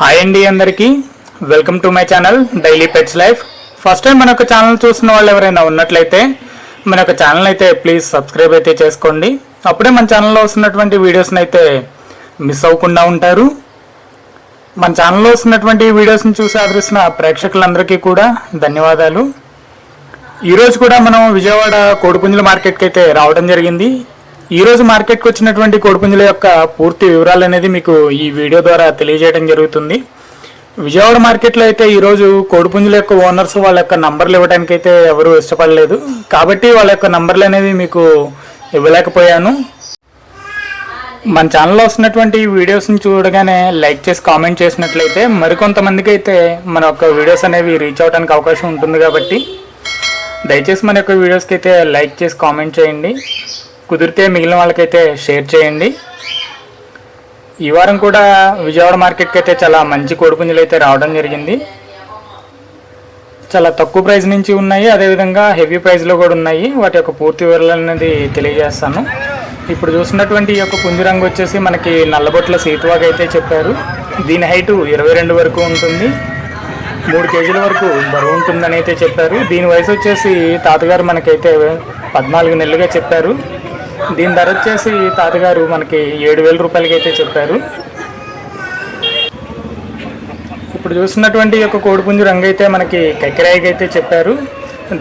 Hi అండి అందరికీ. Welcome to my channel daily pets life first time మన యొక్క ఛానల్ చూస్తున్న వాళ్ళు ఎవరైనా ఉన్నట్లయితే మన యొక్క ఛానల్ అయితే ప్లీజ్ సబ్స్క్రైబ్ అయితే చేసుకోండి. అప్పుడే మన ఛానల్లో వస్తున్నటువంటి వీడియోస్ని అయితే మిస్ అవ్వకుండా ఉంటారు. మన ఛానల్లో వస్తున్నటువంటి వీడియోస్ని చూసి ఆదరిస్తున్న ప్రేక్షకులందరికీ కూడా ధన్యవాదాలు. ఈరోజు కూడా మనం విజయవాడ కోడిపుంజుల మార్కెట్కి అయితే రావడం జరిగింది. ఈ రోజు మార్కెట్కి వచ్చినటువంటి కోడిపుంజుల యొక్క పూర్తి వివరాలు అనేది మీకు ఈ వీడియో ద్వారా తెలియజేయడం జరుగుతుంది. విజయవాడ మార్కెట్లో అయితే ఈరోజు కోడిపుంజుల యొక్క ఓనర్స్ వాళ్ళ యొక్క నంబర్లు ఇవ్వడానికి అయితే ఎవరు ఇష్టపడలేదు. కాబట్టి వాళ్ళ యొక్క నంబర్లు అనేవి మీకు ఇవ్వలేకపోయాను. మన ఛానల్లో వస్తున్నటువంటి వీడియోస్ని చూడగానే లైక్ చేసి కామెంట్ చేసినట్లయితే మరికొంతమందికి అయితే మన యొక్క వీడియోస్ అనేవి రీచ్ అవడానికి అవకాశం ఉంటుంది కాబట్టి దయచేసి మన యొక్క వీడియోస్కి అయితే లైక్ చేసి కామెంట్ చేయండి. కుదిరితే మిగిలిన వాళ్ళకైతే షేర్ చేయండి. ఈ వారం కూడా విజయవాడ మార్కెట్కి అయితే చాలా మంచి కోడిపుంజులు అయితే రావడం జరిగింది. చాలా తక్కువ ప్రైస్ నుంచి ఉన్నాయి అదేవిధంగా హెవీ ప్రైస్లో కూడా ఉన్నాయి. వాటి యొక్క పూర్తి వివరాలు అనేది తెలియజేస్తాను. ఇప్పుడు చూసినటువంటి ఈ యొక్క పుంజు రంగు వచ్చేసి మనకి నల్లబొట్ల సీతువాగా అయితే చెప్పారు. దీని హైటు ఇరవై రెండు వరకు ఉంటుంది. మూడు కేజీల వరకు బరువు ఉంటుందని అయితే చెప్పారు. దీని వయసు వచ్చేసి తాతగారు మనకైతే పద్నాలుగు నెలలుగా చెప్పారు. దీని ధర వచ్చేసి తాతగారు మనకి ఏడు వేల రూపాయలకి అయితే చెప్పారు. ఇప్పుడు చూస్తున్నటువంటి యొక్క కోడిపుంజు రంగు అయితే మనకి కక్కిరాయికి అయితే చెప్పారు.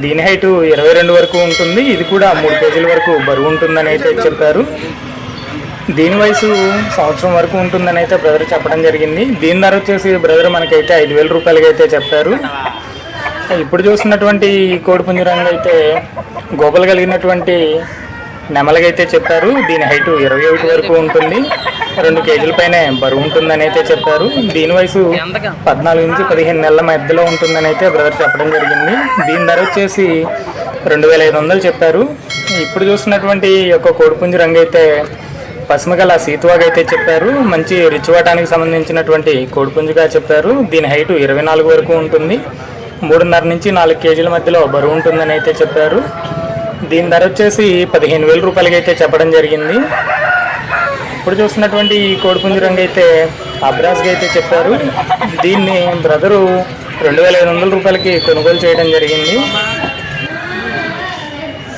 దీని హైటు ఇరవై రెండు వరకు ఉంటుంది. ఇది కూడా మూడు కేజీల వరకు బరువు ఉంటుందని అయితే చెప్పారు. దీని వయసు సంవత్సరం వరకు ఉంటుందని అయితే బ్రదర్ చెప్పడం జరిగింది. దీని ధర వచ్చేసి బ్రదర్ మనకైతే ఐదు వేల రూపాయలకి అయితే చెప్పారు. ఇప్పుడు చూస్తున్నటువంటి కోడిపుంజు రంగు అయితే గోపలు కలిగినటువంటి నెమలగైతే చెప్పారు దీని హైటు ఇరవై ఒకటి వరకు ఉంటుంది. రెండు కేజీల పైన బరువు ఉంటుందని అయితే చెప్పారు. దీని వయసు పద్నాలుగు నుంచి పదిహేను నెలల మధ్యలో ఉంటుందని అయితే బ్రదర్ చెప్పడం జరిగింది. దీని ధర వచ్చేసి రెండు వేల ఐదు వందలు చెప్పారు. ఇప్పుడు చూస్తున్నటువంటి ఈ యొక్క కోడిపుంజు రంగు అయితే పసుమగల సీతువాగా అయితే చెప్పారు. మంచి రిచ్వాటానికి సంబంధించినటువంటి కోడిపుంజుగా చెప్పారు. దీని హైటు ఇరవై నాలుగు వరకు ఉంటుంది. మూడున్నర నుంచి నాలుగు కేజీల మధ్యలో బరువు ఉంటుందని అయితే చెప్పారు. దీని ధర వచ్చేసి పదిహేను వేల రూపాయలకి అయితే చెప్పడం జరిగింది. ఇప్పుడు చూస్తున్నటువంటి ఈ కోడిపుంజు రంగు అయితే అబ్రాస్గా అయితే చెప్పారు. దీన్ని బ్రదరు రెండు వేల ఐదు వందల రూపాయలకి కొనుగోలు చేయడం జరిగింది.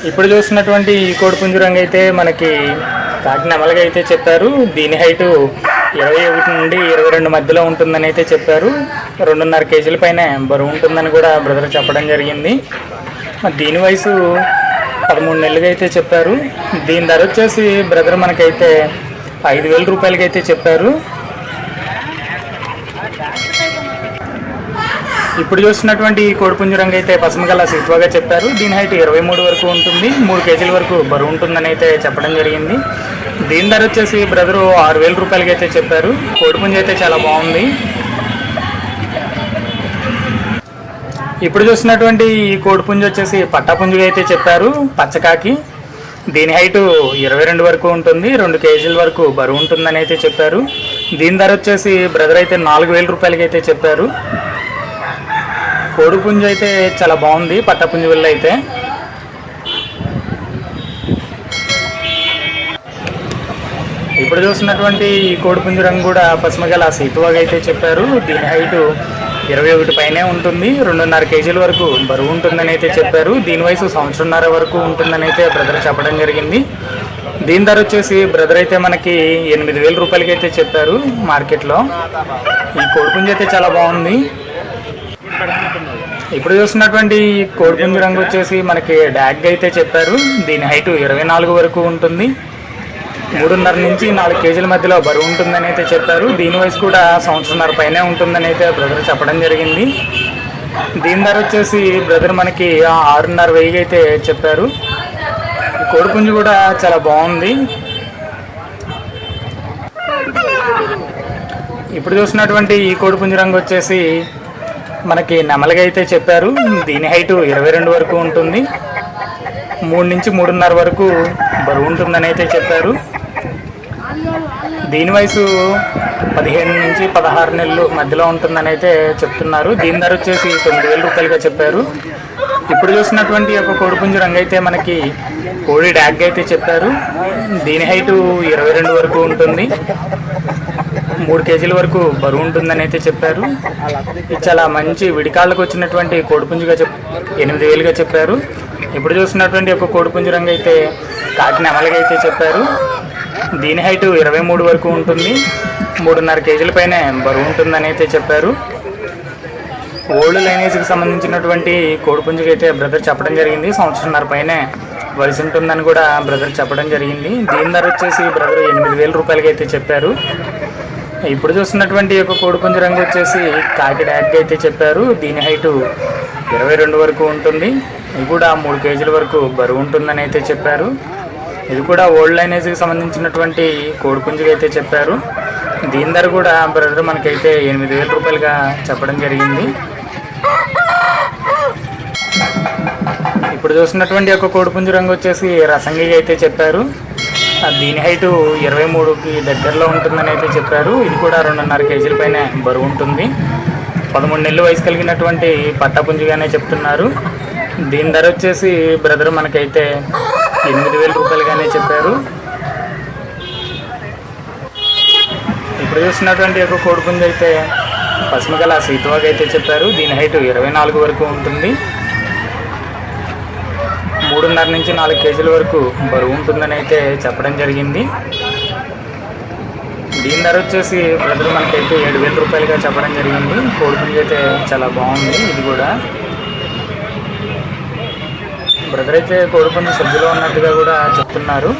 ఇప్పుడు చూస్తున్నటువంటి ఈ కోడిపుంజు రంగు అయితే మనకి కాకినెమలుగా అయితే చెప్పారు. దీని హైటు ఇరవై ఒకటి నుండి ఇరవై రెండు మధ్యలో ఉంటుందని అయితే చెప్పారు. రెండున్నర కేజీల పైన బరువు ఉంటుందని కూడా బ్రదర్ చెప్పడం జరిగింది. దీని వయసు పదమూడు నెలలుగా అయితే చెప్పారు. దీని ధర వచ్చేసి బ్రదర్ మనకైతే ఐదు వేల రూపాయలకి అయితే చెప్పారు. ఇప్పుడు చూస్తున్నటువంటి ఈ కోడిపుంజు అయితే పసుమగల సిత్వగా చెప్పారు. దీని హైట్ ఇరవై మూడు వరకు ఉంటుంది. మూడు కేజీల వరకు బరువు ఉంటుందని అయితే చెప్పడం జరిగింది. దీని ధర వచ్చేసి బ్రదరు ఆరు వేల రూపాయలకి అయితే చెప్పారు. కోడిపుంజు అయితే చాలా బాగుంది. ఇప్పుడు చూసినటువంటి ఈ కోడిపుంజు వచ్చేసి పట్టాపుంజుగా అయితే చెప్పారు పచ్చకాకి. దీని హైటు ఇరవై రెండు వరకు ఉంటుంది రెండు కేజీల వరకు బరువు ఉంటుందని అయితే చెప్పారు. దీని ధర వచ్చేసి బ్రదర్ అయితే నాలుగు వేల రూపాయలకి అయితే చెప్పారు. కోడిపుంజు అయితే చాలా బాగుంది పట్టపుంజు వల్ల అయితే. ఇప్పుడు చూసినటువంటి ఈ కోడిపుంజు రంగు కూడా పశ్చిమగల సీతువాగా అయితే చెప్పారు. దీని హైటు ఇరవై ఒకటి పైనే ఉంటుంది. రెండున్నర కేజీల వరకు బరువు ఉంటుందని అయితే చెప్పారు. దీని వయసు సంవత్సరంన్నర వరకు ఉంటుందని అయితే బ్రదర్ చెప్పడం జరిగింది. దీని ధర వచ్చేసి బ్రదర్ అయితే మనకి ఎనిమిది వేల రూపాయలకి అయితే చెప్పారు మార్కెట్లో. ఈ కోడిపుంజు అయితే చాలా బాగుంది. ఇప్పుడు చూసినటువంటి ఈ రంగు వచ్చేసి మనకి డాగ్ అయితే చెప్పారు. దీని హైట్ ఇరవై నాలుగు వరకు ఉంటుంది. మూడున్నర నుంచి నాలుగు కేజీల మధ్యలో బరువు ఉంటుందని అయితే చెప్పారు. దీని వయసు కూడా సంవత్సరంన్నర పైనే ఉంటుందని అయితే బ్రదర్ చెప్పడం జరిగింది. దీని ధర వచ్చేసి బ్రదర్ మనకి ఆరున్నర వెయ్యి అయితే చెప్పారు. కోడిపుంజు కూడా చాలా బాగుంది. ఇప్పుడు చూసినటువంటి ఈ కోడిపుంజు రంగు వచ్చేసి మనకి నెమలిగా అయితే చెప్పారు. దీని హైటు ఇరవై రెండు వరకు ఉంటుంది. మూడు నుంచి మూడున్నర వరకు బరువు ఉంటుందని అయితే చెప్పారు. దీని వయసు పదిహేను నుంచి పదహారు నెలలు మధ్యలో ఉంటుందని అయితే చెప్తున్నారు. దీని ధర వచ్చేసి తొమ్మిది వేల రూపాయలుగా చెప్పారు. ఇప్పుడు చూసినటువంటి ఒక కోడిపుంజు రంగు అయితే మనకి కోడి డాగ్ అయితే చెప్పారు. దీని హైటు ఇరవై రెండు వరకు ఉంటుంది. మూడు కేజీల వరకు బరువు ఉంటుందని అయితే చెప్పారు. ఇది చాలా మంచి విడికాళ్ళకు వచ్చినటువంటి కోడిపుంజుగా చెప్ ఎనిమిది వేలుగా చెప్పారు. ఇప్పుడు చూసినటువంటి ఒక కోడిపుంజు రంగు అయితే కాకి నెమలిగా అయితే చెప్పారు. దీని హైట్ ఇరవై మూడు వరకు ఉంటుంది. మూడున్నర కేజీల పైన బరువు ఉంటుందని అయితే చెప్పారు. ఓల్డ్ లైనేజ్కి సంబంధించినటువంటి కోడిపుంజుకి అయితే బ్రదర్ చెప్పడం జరిగింది. సంవత్సరంన్నర పైనే వయసు ఉంటుందని కూడా బ్రదర్ చెప్పడం జరిగింది. దీని ధర వచ్చేసి బ్రదర్ ఎనిమిది వేల రూపాయలకి అయితే చెప్పారు. ఇప్పుడు చూస్తున్నటువంటి యొక్క కోడిపుంజు రంగు వచ్చేసి కాకి అయితే చెప్పారు. దీని హైటు ఇరవై రెండు వరకు ఉంటుంది. ఇది కూడా మూడు కేజీల వరకు బరువు ఉంటుందని అయితే చెప్పారు. ఇది కూడా ఓల్డ్ లైనేజ్కి సంబంధించినటువంటి కోడిపుంజుగా అయితే చెప్పారు. దీని ధర కూడా బ్రదర్ మనకైతే ఎనిమిది వేల రూపాయలుగా చెప్పడం జరిగింది. ఇప్పుడు చూసినటువంటి ఒక కోడిపుంజు రంగు వచ్చేసి రసంగి అయితే చెప్పారు. దీని హైటు ఇరవై మూడుకి దగ్గరలో ఉంటుందని అయితే చెప్పారు. ఇది కూడా రెండున్నర కేజీల పైన బరువు ఉంటుంది. పదమూడు నెలలు వయసు కలిగినటువంటి పట్టపుంజుగానే చెప్తున్నారు. దీని ధర వచ్చేసి బ్రదర్ మనకైతే ఎనిమిది వేల రూపాయలుగానే చెప్పారు. ఇప్పుడు చూసినటువంటి ఒక కోడిపుంజ అయితే పసుమగల సీతవాగ్ అయితే చెప్పారు. దీని హైట్ ఇరవై నాలుగు వరకు ఉంటుంది. మూడున్నర నుంచి నాలుగు కేజీల వరకు బరువు ఉంటుందని అయితే చెప్పడం జరిగింది. దీని ధర వచ్చేసి బ్రదర్ మనకైతే ఏడు వేల రూపాయలుగా చెప్పడం జరిగింది. కోడిపుంజ అయితే చాలా బాగుంది. ఇది కూడా బ్రదర్ అయితే కోడిపుంజు సజ్జలో ఉన్నట్టుగా కూడా చెప్తున్నారు.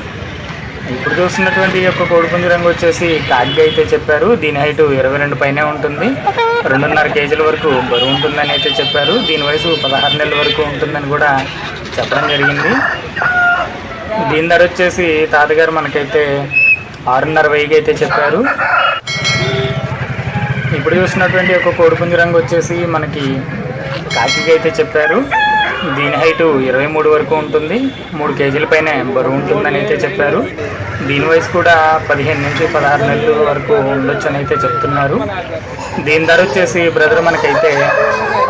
ఇప్పుడు చూస్తున్నటువంటి ఈ యొక్క కోడిపుంజు రంగు వచ్చేసి కాగ్గా అయితే చెప్పారు. దీని హైట్ ఇరవై రెండు పైనే ఉంటుంది. రెండున్నర కేజీల వరకు బరువు ఉంటుందని అయితే చెప్పారు. దీని వయసు పదహారు నెలల వరకు ఉంటుందని కూడా చెప్పడం జరిగింది. దీని ధర వచ్చేసి తాతగారు మనకైతే ఆరున్నర వెయ్యికి అయితే చెప్పారు. ఇప్పుడు చూసినటువంటి ఒక కోడిపుంజు రంగు వచ్చేసి మనకి కాకికి అయితే చెప్పారు. దీని హైటు ఇరవై మూడు వరకు ఉంటుంది. మూడు కేజీల పైన బరువు ఉంటుందని అయితే చెప్పారు. దీని వయసు కూడా పదిహేను నుంచి పదహారు నెలల వరకు ఉండొచ్చు అని అయితే చెప్తున్నారు. దీని ధర వచ్చేసి బ్రదర్ మనకైతే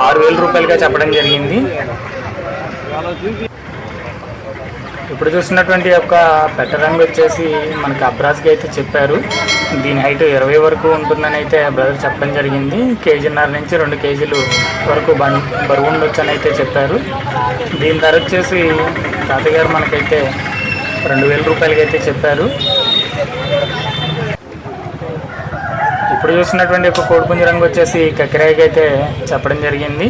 ఆరు వేల రూపాయలుగా చెప్పడం జరిగింది. ఇప్పుడు చూసినటువంటి యొక్క పెట్ట రంగు వచ్చేసి మనకి అబ్రాస్కి అయితే చెప్పారు. దీని హైట్ ఇరవై వరకు ఉంటుందని అయితే బ్రదర్ చెప్పడం జరిగింది. కేజీన్నర నుంచి రెండు కేజీలు వరకు బం బరువు ఉండొచ్చు అని అయితే చెప్పారు. దీని ధర వచ్చేసి తాతగారు మనకైతే రెండు వేల రూపాయలకి అయితే చెప్పారు. ఇప్పుడు చూసినటువంటి ఒక కోడిపుంజ రంగు వచ్చేసి కక్కిరాయికి అయితే చెప్పడం జరిగింది.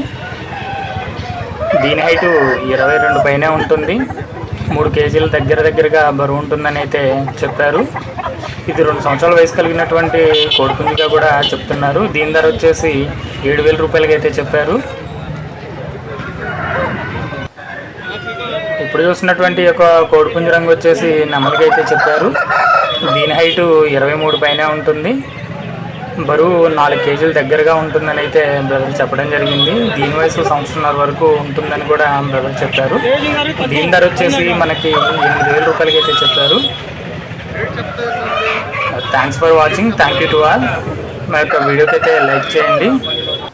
దీని హైటు ఇరవై రెండు పైనే ఉంటుంది. మూడు కేజీల దగ్గర దగ్గరగా బరువు ఉంటుందని అయితే చెప్పారు. ఇది రెండు సంవత్సరాల వయసు కలిగినటువంటి కోడిపుంజిగా కూడా చెప్తున్నారు. దీని ధర వచ్చేసి ఏడు వేల రూపాయలకి అయితే చెప్పారు. ఇప్పుడు చూసినటువంటి ఒక కోడిపుంజు రంగు వచ్చేసి నెమలిగా అయితే చెప్పారు. దీని హైటు ఇరవై మూడు పైనే ఉంటుంది. బరువు నాలుగు కేజీల దగ్గరగా ఉంటుందని అయితే బ్రదర్ చెప్పడం జరిగింది. దీని వయసు సంవత్సరంన్నర వరకు ఉంటుందని కూడా బ్రదర్ చెప్పారు. దీని ధర వచ్చేసి మనకి ఎనిమిది వేల రూపాయలకి అయితే చెప్పారు. Thanks for watching thank you to all మా యొక్క వీడియోకి అయితే లైక్ చేయండి.